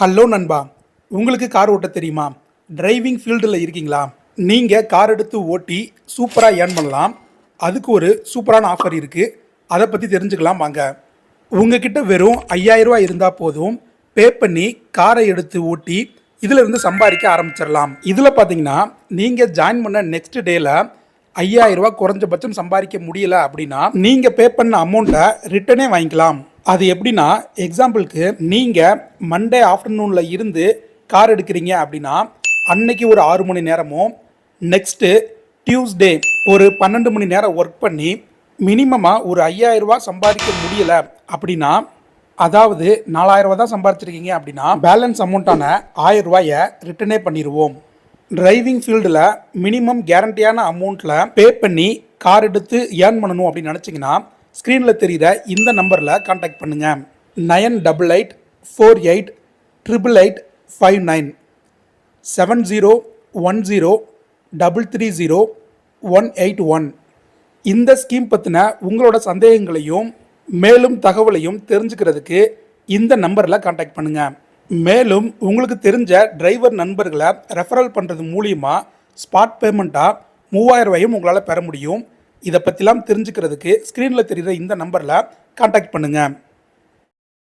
Hello நண்பா உங்களுக்கு car ஓட்ட தெரியுமா? டிரைவிங் ஃபீல்டில் இருக்கீங்களா? நீங்கள் கார் எடுத்து ஓட்டி சூப்பராக ஏர்ன் பண்ணலாம். அதுக்கு ஒரு சூப்பரான ஆஃபர் இருக்குது அதை பற்றி தெரிஞ்சுக்கலாம் வாங்க. உங்ககிட்ட வெறும் 5000 இருந்தால் போதும் பே பண்ணி காரை எடுத்து ஓட்டி இதிலிருந்து சம்பாதிக்க ஆரம்பிச்சிடலாம். இதில் பார்த்தீங்கன்னா நீங்கள் ஜாயின் பண்ண நெக்ஸ்ட் டேயில் 5000 குறைஞ்சபட்சம் சம்பாதிக்க முடியல அப்படின்னா நீங்கள் பே பண்ண அமௌண்ட்டை ரிட்டனே வாங்கிக்கலாம். அது எப்படின்னா எக்ஸாம்பிளுக்கு நீங்கள் மண்டே ஆஃப்டர்நூனில் இருந்து கார் எடுக்கிறீங்க அப்படின்னா அன்னைக்கு ஒரு ஆறு மணி நேரமும் நெக்ஸ்ட்டு டியூஸ்டே ஒரு பன்னெண்டு மணி நேரம் ஒர்க் பண்ணி மினிமமாக ஒரு ஐயாயிரரூபா சம்பாதிக்க முடியலை அப்படின்னா அதாவது நாலாயிரரூபா தான் சம்பாதிச்சிருக்கீங்க அப்படின்னா பேலன்ஸ் அமௌண்ட்டான ஆயிரம் ரூபாயை ரிட்டனே பண்ணிடுவோம் டிரைவிங் ஃபீல்டில் மினிமம் கேரண்டியான அமௌண்ட்டில் பே பண்ணி கார் எடுத்து ஏர்ன் பண்ணணும் அப்படின்னு நினச்சிங்கன்னா ஸ்க்ரீனில் தெரிகிற இந்த நம்பரில் காண்டாக்ட் பண்ணுங்கள் nine double eight four eight triple eight five nine. Seven zero one zero double three zero one eight one. இந்த ஸ்கீம் பற்றின உங்களோட சந்தேகங்களையும் மேலும் தகவலையும் தெரிஞ்சுக்கிறதுக்கு இந்த நம்பரில் காண்டாக்ட் பண்ணுங்கள் மேலும் உங்களுக்கு தெரிஞ்ச டிரைவர் நண்பர்களை ரெஃபரல் பண்ணுறது மூலியமாக ஸ்பாட் பேமெண்ட்டாக மூவாயிரம் ரூபாயும் உங்களால் பெற முடியும். இதை பற்றிலாம் தெரிஞ்சுக்கிறதுக்கு ஸ்க்ரீனில் தெரிகிற இந்த நம்பரில் காண்டாக்ட் பண்ணுங்கள்